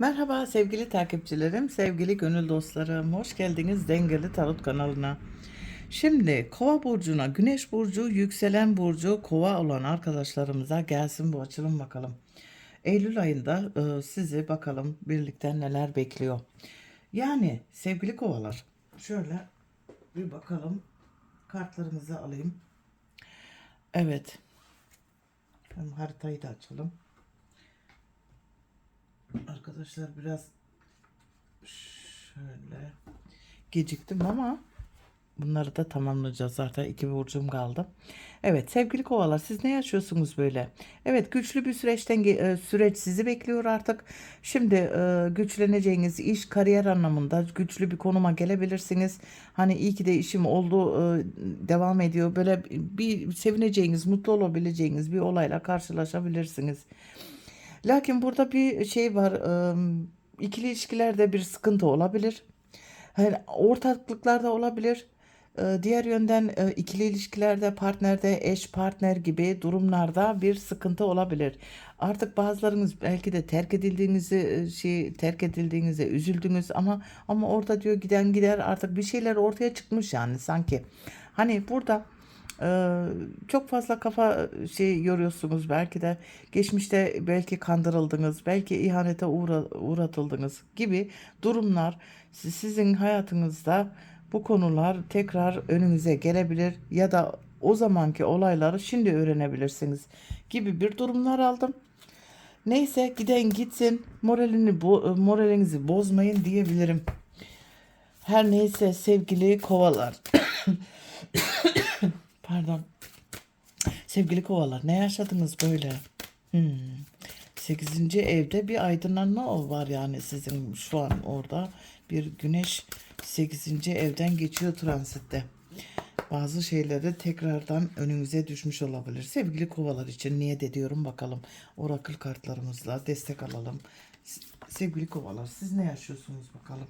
Merhaba sevgili takipçilerim, sevgili gönül dostlarım. Hoş geldiniz Dengeli Tarot kanalına. Şimdi Kova burcuna, Güneş burcu, yükselen burcu Kova olan arkadaşlarımıza gelsin bu açılım bakalım. Eylül ayında e, sizi bakalım birlikte neler bekliyor. Yani sevgili Kovalar, şöyle bir bakalım kartlarımızı alayım. Evet. Hem haritayı da açalım. Arkadaşlar biraz şöyle geciktim ama bunları da tamamlayacağız zaten iki burcum kaldı. Evet sevgili kovalar siz ne yaşıyorsunuz böyle? Evet güçlü bir süreçten e, süreç sizi bekliyor artık. Şimdi e, güçleneceğiniz iş kariyer anlamında güçlü bir konuma gelebilirsiniz. Hani iyi ki de işim oldu e, devam ediyor. Böyle bir sevineceğiniz, mutlu olabileceğiniz bir olayla karşılaşabilirsiniz. Lakin burada bir şey var. ikili ilişkilerde bir sıkıntı olabilir. Hani ortaklıklarda olabilir. Diğer yönden ikili ilişkilerde, partnerde, eş partner gibi durumlarda bir sıkıntı olabilir. Artık bazılarınız belki de terk edildiğinizi şey terk edildiğinize üzüldünüz ama ama orada diyor giden gider artık bir şeyler ortaya çıkmış yani sanki. Hani burada ee, çok fazla kafa şey yoruyorsunuz belki de geçmişte belki kandırıldınız, belki ihanete uğra- uğratıldınız gibi durumlar si- sizin hayatınızda bu konular tekrar önünüze gelebilir ya da o zamanki olayları şimdi öğrenebilirsiniz gibi bir durumlar aldım. Neyse giden gitsin moralini bo- moralinizi bozmayın diyebilirim. Her neyse sevgili kovalar. Pardon. Sevgili kovalar ne yaşadınız böyle? Hmm. 8. evde bir aydınlanma var yani sizin şu an orada bir güneş 8. evden geçiyor transitte. Bazı şeyleri tekrardan önünüze düşmüş olabilir. Sevgili kovalar için niyet ediyorum bakalım. Orakıl kartlarımızla destek alalım. Sevgili kovalar siz ne yaşıyorsunuz bakalım.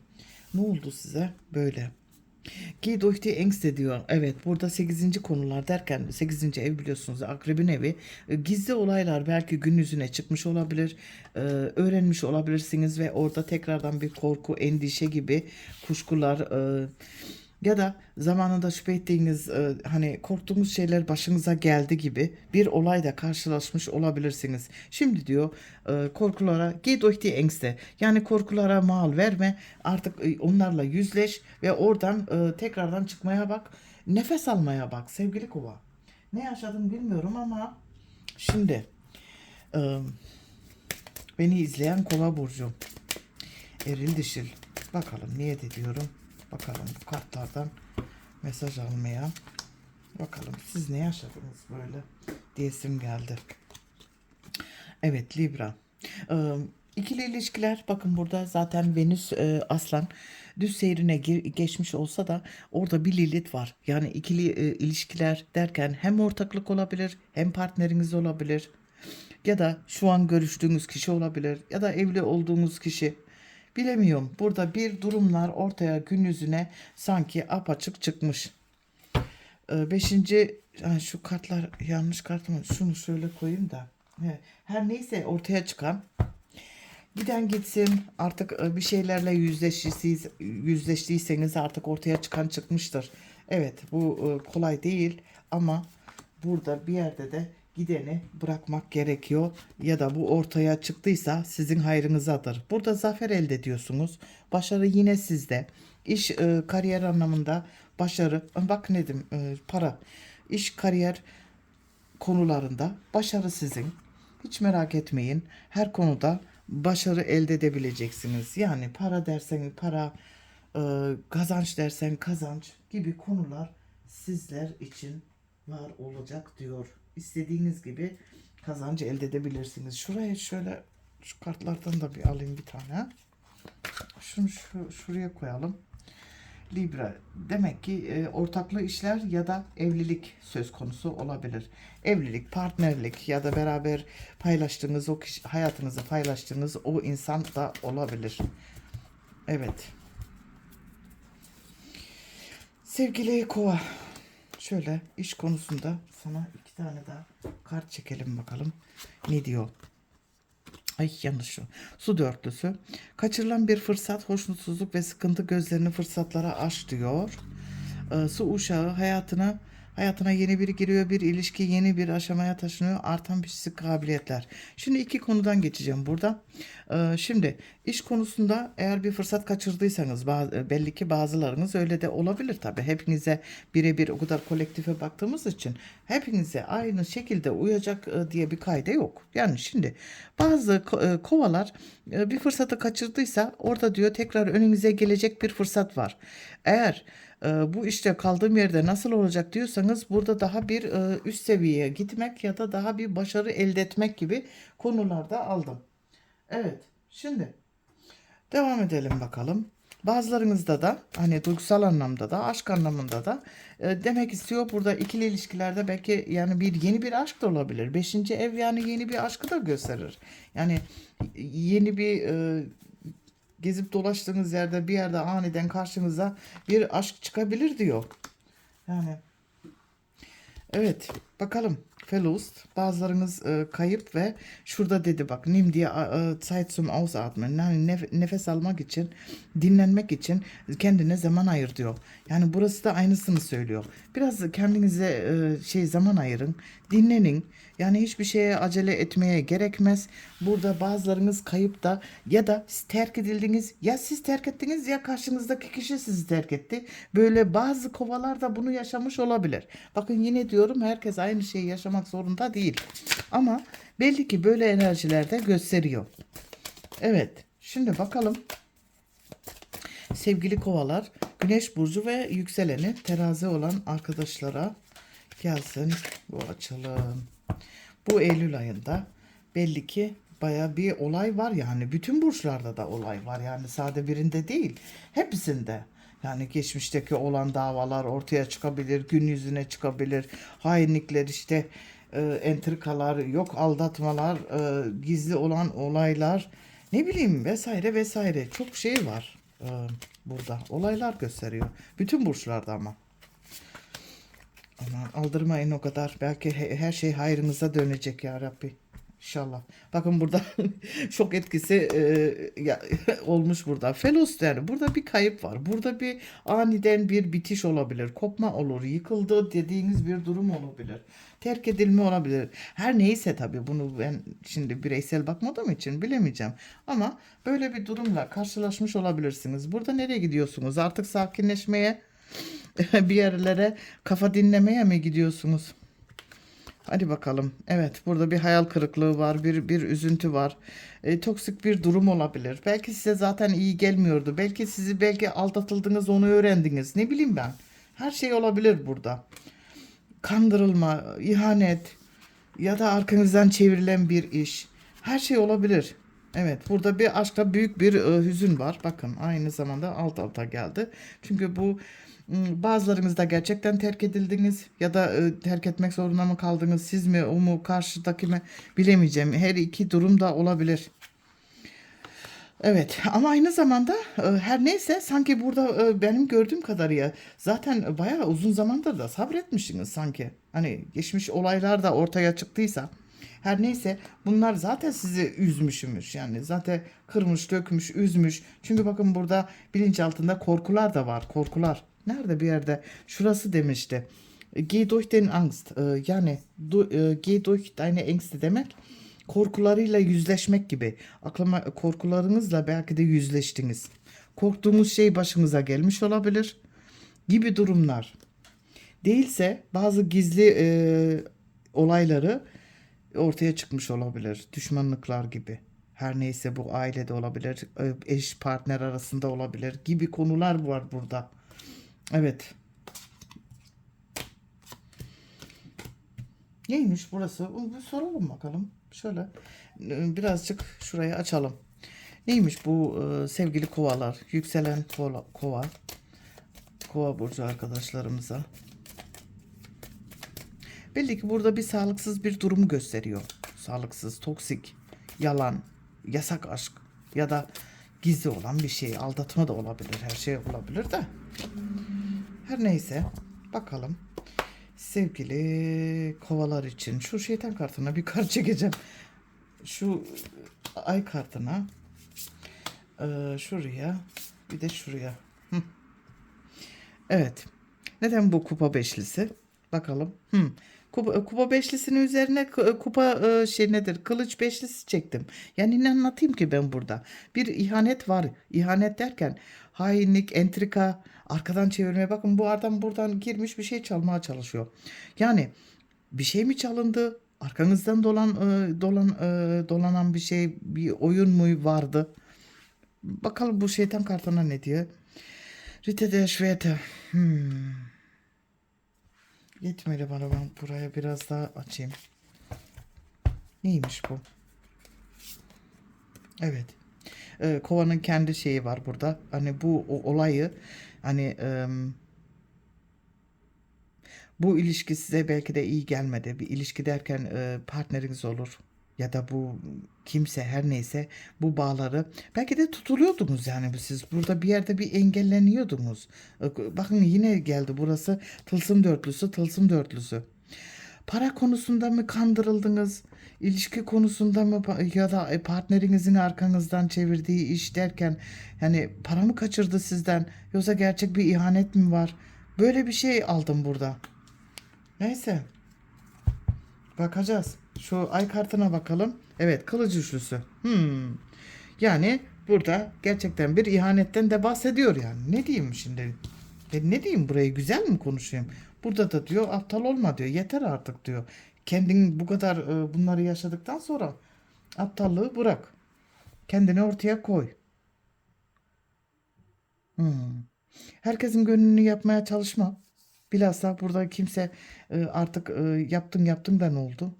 Ne oldu size böyle? Ki durch die Ängste diyor. Evet burada 8. konular derken 8. ev biliyorsunuz akrebin evi. E, Gizli olaylar belki gün yüzüne çıkmış olabilir. e, öğrenmiş olabilirsiniz ve orada tekrardan bir korku, endişe gibi kuşkular e, ya da zamanında şüphe ettiğiniz e, hani korktuğunuz şeyler başınıza geldi gibi bir olayla karşılaşmış olabilirsiniz. Şimdi diyor e, korkulara geh durch die Ängste yani korkulara mal verme artık e, onlarla yüzleş ve oradan e, tekrardan çıkmaya bak nefes almaya bak sevgili kova. Ne yaşadım bilmiyorum ama şimdi e, beni izleyen kova burcu eril dişil bakalım niyet ediyorum. Bakalım bu kartlardan mesaj almaya. Bakalım siz ne yaşadınız böyle diyesim geldi. Evet Libra. Ee, ikili ilişkiler bakın burada zaten Venüs e, Aslan düz seyrine gir- geçmiş olsa da orada bir Lilith var. Yani ikili e, ilişkiler derken hem ortaklık olabilir hem partneriniz olabilir. Ya da şu an görüştüğünüz kişi olabilir ya da evli olduğunuz kişi. Bilemiyorum. Burada bir durumlar ortaya gün yüzüne sanki apaçık çıkmış. Ee, Beşinci ha, şu kartlar yanlış kart mı? Şunu şöyle koyayım da. He, Her neyse ortaya çıkan giden gitsin artık e, bir şeylerle yüzleştiyse, yüzleştiyseniz artık ortaya çıkan çıkmıştır. Evet bu e, kolay değil ama burada bir yerde de gideni bırakmak gerekiyor ya da bu ortaya çıktıysa sizin hayrınızadır. Burada zafer elde ediyorsunuz. Başarı yine sizde. İş e, kariyer anlamında başarı bak ne dedim e, para iş kariyer konularında başarı sizin. Hiç merak etmeyin. Her konuda başarı elde edebileceksiniz. Yani para dersen para, e, kazanç dersen kazanç gibi konular sizler için var olacak diyor. İstediğiniz gibi kazancı elde edebilirsiniz. Şuraya şöyle şu kartlardan da bir alayım bir tane. Şunu şu, şuraya koyalım. Libra demek ki e, ortaklı işler ya da evlilik söz konusu olabilir. Evlilik, partnerlik ya da beraber paylaştığınız o kişi, hayatınızı paylaştığınız o insan da olabilir. Evet. Sevgili Kova, şöyle iş konusunda sana iki tane daha kart çekelim bakalım. Ne diyor? Ay yanlış şu. Su dörtlüsü. Kaçırılan bir fırsat, hoşnutsuzluk ve sıkıntı gözlerini fırsatlara aç diyor. Ee, su uşağı hayatına hayatına yeni biri giriyor, bir ilişki yeni bir aşamaya taşınıyor, artan psikolojik kabiliyetler. Şimdi iki konudan geçeceğim burada. Ee, şimdi iş konusunda eğer bir fırsat kaçırdıysanız belli ki bazılarınız öyle de olabilir tabii. Hepinize birebir o kadar kolektife baktığımız için hepinize aynı şekilde uyacak e, diye bir kaide yok. Yani şimdi bazı e, kovalar e, bir fırsatı kaçırdıysa orada diyor tekrar önünüze gelecek bir fırsat var. Eğer e, bu işte kaldığım yerde nasıl olacak diyorsanız burada daha bir e, üst seviyeye gitmek ya da daha bir başarı elde etmek gibi konularda aldım. Evet şimdi devam edelim bakalım. Bazılarınızda da hani duygusal anlamda da aşk anlamında da e, demek istiyor burada ikili ilişkilerde belki yani bir yeni bir aşk da olabilir. Beşinci ev yani yeni bir aşkı da gösterir. Yani yeni bir e, gezip dolaştığınız yerde bir yerde aniden karşınıza bir aşk çıkabilir diyor. Yani evet bakalım Verlust. Bazılarınız e, kayıp ve şurada dedi bak nimm dir e, Zeit zum Ausatmen. Yani nef- nefes almak için, dinlenmek için kendine zaman ayır diyor. Yani burası da aynısını söylüyor. Biraz kendinize e, şey zaman ayırın, dinlenin. Yani hiçbir şeye acele etmeye gerekmez. Burada bazılarınız kayıp da ya da terk edildiniz ya siz terk ettiniz ya karşınızdaki kişi sizi terk etti. Böyle bazı kovalar da bunu yaşamış olabilir. Bakın yine diyorum herkes aynı şeyi yaşamak zorunda değil. Ama belli ki böyle enerjilerde gösteriyor. Evet şimdi bakalım sevgili kovalar güneş burcu ve yükseleni terazi olan arkadaşlara gelsin bu açılım. Bu Eylül ayında belli ki baya bir olay var yani bütün burçlarda da olay var yani sade birinde değil hepsinde. Yani geçmişteki olan davalar ortaya çıkabilir, gün yüzüne çıkabilir, hainlikler işte e, entrikalar, yok aldatmalar, e, gizli olan olaylar, ne bileyim vesaire vesaire çok şey var e, burada. Olaylar gösteriyor. Bütün burçlarda ama. Aman aldırmayın o kadar. Belki he- her şey hayrınıza dönecek ya Rabbi. İnşallah. Bakın burada şok etkisi e, ya, olmuş burada. Felos yani burada bir kayıp var. Burada bir aniden bir bitiş olabilir. Kopma olur. Yıkıldı dediğiniz bir durum olabilir. Terk edilme olabilir. Her neyse tabii bunu ben şimdi bireysel bakmadığım için bilemeyeceğim. Ama böyle bir durumla karşılaşmış olabilirsiniz. Burada nereye gidiyorsunuz? Artık sakinleşmeye bir yerlere kafa dinlemeye mi gidiyorsunuz? Hadi bakalım. Evet, burada bir hayal kırıklığı var, bir bir üzüntü var. E, toksik bir durum olabilir. Belki size zaten iyi gelmiyordu. Belki sizi belki aldatıldınız, onu öğrendiniz. Ne bileyim ben. Her şey olabilir burada. Kandırılma, ihanet ya da arkanızdan çevrilen bir iş. Her şey olabilir. Evet, burada bir aşkta büyük bir e, hüzün var. Bakın aynı zamanda alt alta geldi. Çünkü bu bazılarınız da gerçekten terk edildiniz ya da e, terk etmek zorunda mı kaldınız? Siz mi, o mu, karşıdaki mi bilemeyeceğim. Her iki durum da olabilir. Evet ama aynı zamanda e, her neyse sanki burada e, benim gördüğüm kadarıyla zaten bayağı uzun zamandır da sabretmişsiniz sanki. Hani geçmiş olaylar da ortaya çıktıysa her neyse bunlar zaten sizi üzmüşmüş yani zaten kırmış, dökmüş, üzmüş. Çünkü bakın burada bilinç altında korkular da var korkular. Nerede bir yerde şurası demişti. Geh durch den Angst. E, Yani geh durch deine Ängste demek korkularıyla yüzleşmek gibi. Aklıma korkularınızla belki de yüzleştiniz. Korktuğumuz şey başınıza gelmiş olabilir gibi durumlar. Değilse bazı gizli e, olayları ortaya çıkmış olabilir. Düşmanlıklar gibi. Her neyse bu ailede olabilir, e, eş partner arasında olabilir gibi konular var burada. Evet. Neymiş burası? Bir soralım bakalım. Şöyle e, birazcık şurayı açalım. Neymiş bu e, sevgili kovalar? Yükselen kova, kova. Kova burcu arkadaşlarımıza. Belli ki burada bir sağlıksız bir durumu gösteriyor. Sağlıksız, toksik, yalan, yasak aşk ya da gizli olan bir şey. Aldatma da olabilir, her şey olabilir de. Her neyse bakalım. Sevgili kovalar için şu şeytan kartına bir kart çekeceğim. Şu ay kartına e, şuraya bir de şuraya. Hı. Evet. Neden bu kupa beşlisi? Bakalım. Hı. Kupa, kupa beşlisinin üzerine ku- kupa e, şey nedir? Kılıç beşlisi çektim. Yani ne anlatayım ki ben burada? Bir ihanet var. İhanet derken hainlik, entrika, arkadan çevirmeye bakın bu adam buradan girmiş bir şey çalmaya çalışıyor. Yani bir şey mi çalındı? Arkanızdan dolan e, dolan e, dolanan bir şey, bir oyun mu vardı? Bakalım bu şeytan kartına ne diyor? Rite de Schwerte. Hmm. Yetmedi bana ben buraya biraz daha açayım. Neymiş bu? Evet. Ee, kovanın kendi şeyi var burada. Hani bu o, olayı hani em, bu ilişki size belki de iyi gelmedi. Bir ilişki derken e, partneriniz olur ya da bu kimse her neyse bu bağları belki de tutuluyordunuz yani siz burada bir yerde bir engelleniyordunuz. Bakın yine geldi burası tılsım dörtlüsü tılsım dörtlüsü. Para konusunda mı kandırıldınız? İlişki konusunda mı ya da e, partnerinizin arkanızdan çevirdiği iş derken yani para mı kaçırdı sizden yoksa gerçek bir ihanet mi var? Böyle bir şey aldım burada. Neyse. Bakacağız. Şu ay kartına bakalım. Evet kılıç üçlüsü. Hmm. Yani burada gerçekten bir ihanetten de bahsediyor yani. Ne diyeyim şimdi? Ben ne diyeyim burayı güzel mi konuşayım? Burada da diyor aptal olma diyor. Yeter artık diyor. Kendin bu kadar e, bunları yaşadıktan sonra aptallığı bırak. Kendini ortaya koy. Hmm. Herkesin gönlünü yapmaya çalışma. Bilhassa burada kimse e, artık e, yaptın da ne oldu?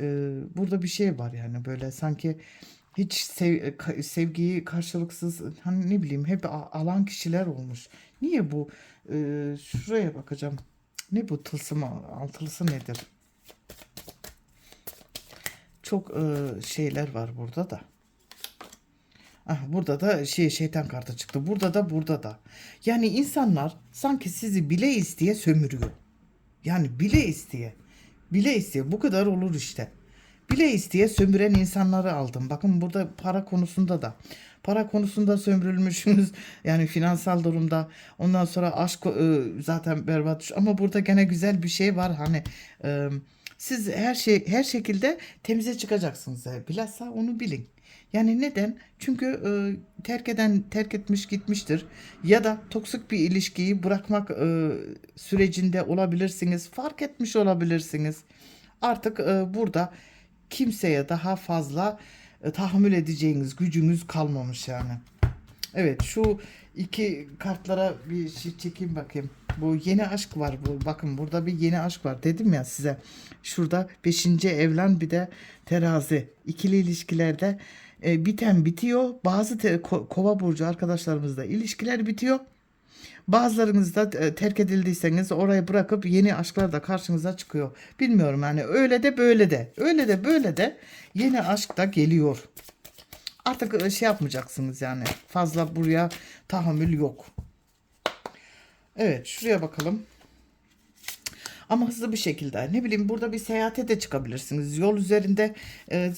E, burada bir şey var yani böyle sanki hiç sev- e, sevgiyi karşılıksız hani ne bileyim hep alan kişiler olmuş. Niye bu? Şuraya bakacağım. Ne bu tılsım altılısı nedir? Çok şeyler var burada da. Ah, burada da şey şeytan kartı çıktı. Burada da burada da. Yani insanlar sanki sizi bile isteye sömürüyor. Yani bile isteye. Bile isteye. Bu kadar olur işte. Bile isteye sömüren insanları aldım. Bakın burada para konusunda da. Para konusunda sömürülmüşsünüz. Yani finansal durumda. Ondan sonra aşk e, zaten berbat. Ama burada gene güzel bir şey var. Hani e, siz her şey her şekilde temize çıkacaksınız. E, Bilhassa onu bilin. Yani neden? Çünkü e, terk eden terk etmiş gitmiştir. Ya da toksik bir ilişkiyi bırakmak e, sürecinde olabilirsiniz. Fark etmiş olabilirsiniz. Artık e, burada kimseye daha fazla e, tahammül edeceğiniz gücünüz kalmamış yani. Evet şu iki kartlara bir şey çekeyim bakayım. Bu yeni aşk var bu. Bakın burada bir yeni aşk var. Dedim ya size. Şurada beşinci evlen bir de terazi. İkili ilişkilerde e, biten bitiyor. Bazı te- ko- kova burcu arkadaşlarımızda ilişkiler bitiyor. Bazılarınız da e, terk edildiyseniz orayı bırakıp yeni aşklar da karşınıza çıkıyor. Bilmiyorum yani öyle de böyle de. Öyle de böyle de yeni aşk da geliyor. Artık e, şey yapmayacaksınız yani. Fazla buraya tahammül yok. Evet şuraya bakalım. Ama hızlı bir şekilde ne bileyim burada bir seyahate de çıkabilirsiniz. Yol üzerinde e,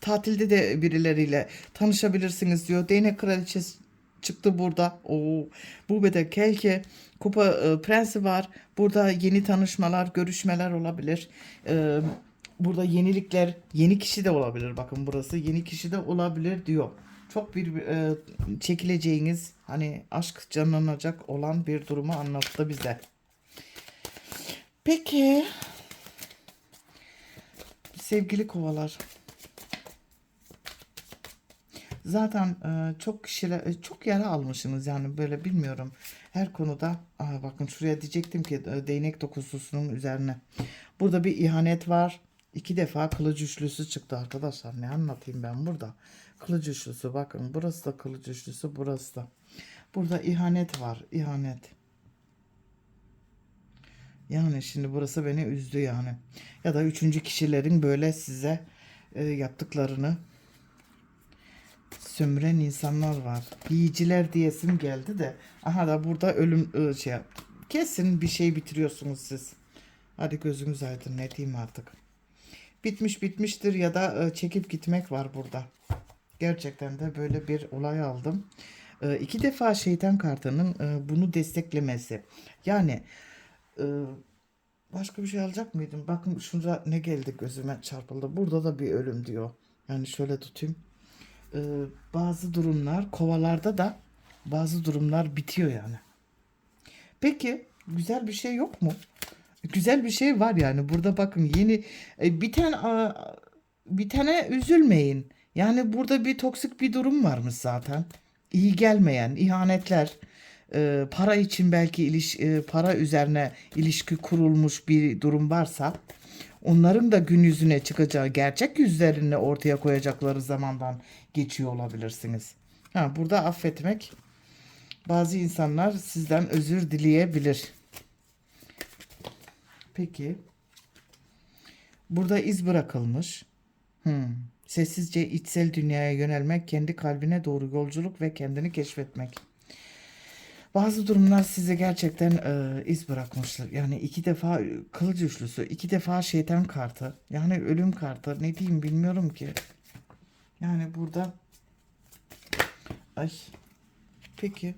tatilde de birileriyle tanışabilirsiniz diyor. Değnek kraliçesi çıktı burada. Oo, bu de kelke kupa e, prensi var. Burada yeni tanışmalar, görüşmeler olabilir. E, burada yenilikler, yeni kişi de olabilir. Bakın burası yeni kişi de olabilir diyor. Çok bir e, çekileceğiniz hani aşk canlanacak olan bir durumu anlattı bize. Peki. Sevgili kovalar. Zaten e, çok kişiler e, çok yara almışsınız yani böyle bilmiyorum. Her konuda Aa, bakın şuraya diyecektim ki e, değnek dokuzusunun üzerine. Burada bir ihanet var. İki defa kılıç üçlüsü çıktı arkadaşlar. Ne anlatayım ben burada? Kılıç üçlüsü bakın burası da kılıç üçlüsü burası da. Burada ihanet var. ihanet. Yani şimdi burası beni üzdü yani. Ya da üçüncü kişilerin böyle size e, yaptıklarını sömüren insanlar var. Yiyiciler diyesim geldi de. Aha da burada ölüm e, şey. Kesin bir şey bitiriyorsunuz siz. Hadi gözünüz aydın ne diyeyim artık. Bitmiş bitmiştir ya da e, çekip gitmek var burada. Gerçekten de böyle bir olay aldım. Ee, iki defa şeytan kartının e, bunu desteklemesi. Yani e, başka bir şey alacak mıydım? Bakın şurada ne geldi gözüme çarpıldı. Burada da bir ölüm diyor. Yani şöyle tutayım. Ee, bazı durumlar kovalarda da bazı durumlar bitiyor yani. Peki güzel bir şey yok mu? Güzel bir şey var yani. Burada bakın yeni e, bir tane a- bir tane üzülmeyin. Yani burada bir toksik bir durum varmış zaten. İyi gelmeyen ihanetler, e, para için belki iliş, e, para üzerine ilişki kurulmuş bir durum varsa onların da gün yüzüne çıkacağı gerçek yüzlerini ortaya koyacakları zamandan geçiyor olabilirsiniz. Ha, burada affetmek bazı insanlar sizden özür dileyebilir. Peki. Burada iz bırakılmış. Hmm. Sessizce içsel dünyaya yönelmek, kendi kalbine doğru yolculuk ve kendini keşfetmek. Bazı durumlar size gerçekten e, iz bırakmıştır. Yani iki defa e, kılıç üçlüsü, iki defa şeytan kartı, yani ölüm kartı. Ne diyeyim bilmiyorum ki. Yani burada ay peki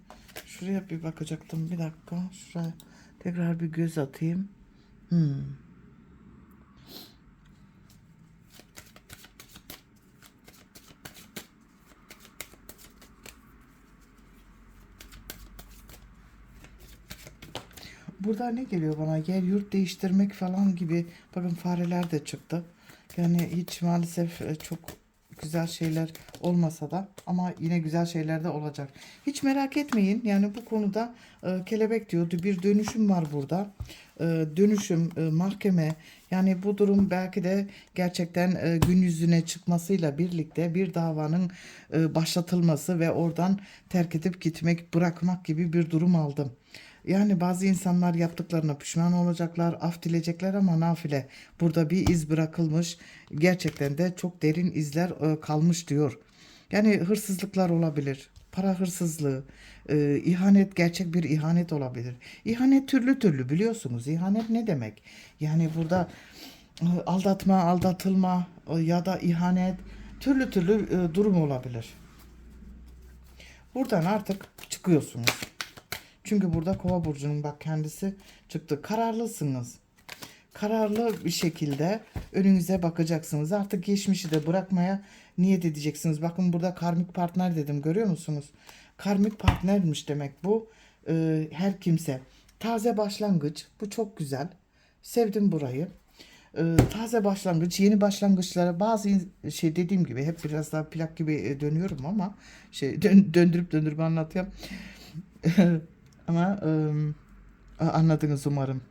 şuraya bir bakacaktım. Bir dakika. Şuraya tekrar bir göz atayım. Hmm. Burada ne geliyor bana? Yer yurt değiştirmek falan gibi. Bakın fareler de çıktı. Yani hiç maalesef e, çok güzel şeyler olmasa da ama yine güzel şeyler de olacak. Hiç merak etmeyin. Yani bu konuda e, kelebek diyordu. Bir dönüşüm var burada. E, dönüşüm, e, mahkeme. Yani bu durum belki de gerçekten e, gün yüzüne çıkmasıyla birlikte bir davanın e, başlatılması ve oradan terk edip gitmek, bırakmak gibi bir durum aldım. Yani bazı insanlar yaptıklarına pişman olacaklar, af dileyecekler ama nafile. Burada bir iz bırakılmış. Gerçekten de çok derin izler e, kalmış diyor. Yani hırsızlıklar olabilir. Para hırsızlığı, e, ihanet gerçek bir ihanet olabilir. İhanet türlü türlü biliyorsunuz. İhanet ne demek? Yani burada e, aldatma, aldatılma ya da ihanet türlü türlü durum olabilir. Buradan artık çıkıyorsunuz. Çünkü burada kova burcunun bak kendisi çıktı. Kararlısınız. Kararlı bir şekilde önünüze bakacaksınız. Artık geçmişi de bırakmaya niyet edeceksiniz. Bakın burada karmik partner dedim görüyor musunuz? Karmik partnermiş demek bu. Ee, her kimse. Taze başlangıç. Bu çok güzel. Sevdim burayı. Ee, taze başlangıç, yeni başlangıçlara bazı şey dediğim gibi hep biraz daha plak gibi e, dönüyorum ama şey dön- döndürüp döndürüp anlatıyorum. Ama e, anladınız umarım.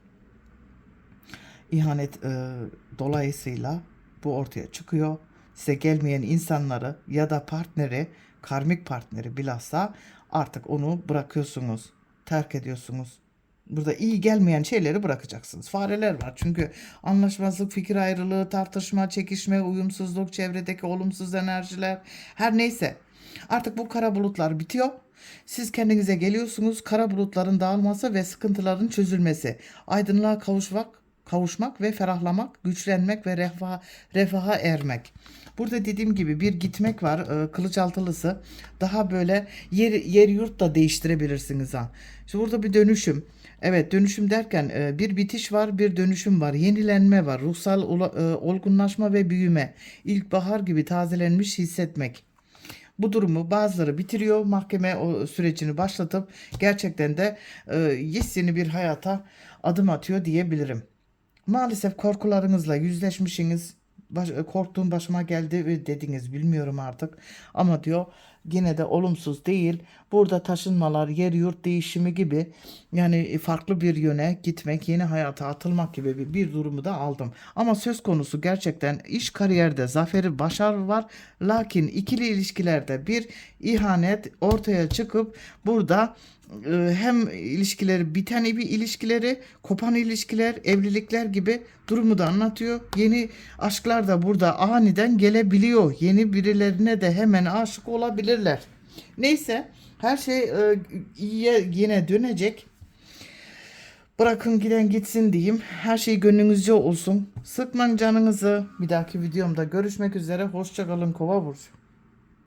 İhanet e, dolayısıyla bu ortaya çıkıyor. Size gelmeyen insanları ya da partneri, karmik partneri bilhassa artık onu bırakıyorsunuz, terk ediyorsunuz. Burada iyi gelmeyen şeyleri bırakacaksınız. Fareler var çünkü anlaşmazlık, fikir ayrılığı, tartışma, çekişme, uyumsuzluk, çevredeki olumsuz enerjiler her neyse. Artık bu kara bulutlar bitiyor. Siz kendinize geliyorsunuz. Kara bulutların dağılması ve sıkıntıların çözülmesi. Aydınlığa kavuşmak, kavuşmak ve ferahlamak, güçlenmek ve refah, refaha ermek. Burada dediğim gibi bir gitmek var. E, kılıç altılısı. Daha böyle yer, yer yurt da değiştirebilirsiniz ha. İşte burada bir dönüşüm. Evet dönüşüm derken e, bir bitiş var, bir dönüşüm var, yenilenme var, ruhsal e, olgunlaşma ve büyüme, ilkbahar gibi tazelenmiş hissetmek. Bu durumu bazıları bitiriyor. Mahkeme o sürecini başlatıp gerçekten de e, yeni bir hayata adım atıyor diyebilirim. Maalesef korkularınızla yüzleşmişsiniz. Baş, e, korktuğum başıma geldi ve dediniz bilmiyorum artık. Ama diyor yine de olumsuz değil. Burada taşınmalar, yer yurt değişimi gibi yani farklı bir yöne gitmek, yeni hayata atılmak gibi bir, bir durumu da aldım. Ama söz konusu gerçekten iş kariyerde zaferi, başarı var. Lakin ikili ilişkilerde bir ihanet ortaya çıkıp burada hem ilişkileri biten bir ilişkileri, kopan ilişkiler, evlilikler gibi durumu da anlatıyor. Yeni aşklar da burada aniden gelebiliyor. Yeni birilerine de hemen aşık olabilirler. Neyse her şey e, yine dönecek. Bırakın giden gitsin diyeyim. Her şey gönlünüzce olsun. Sıkmayın canınızı. Bir dahaki videomda görüşmek üzere. Hoşçakalın Kova Burcu.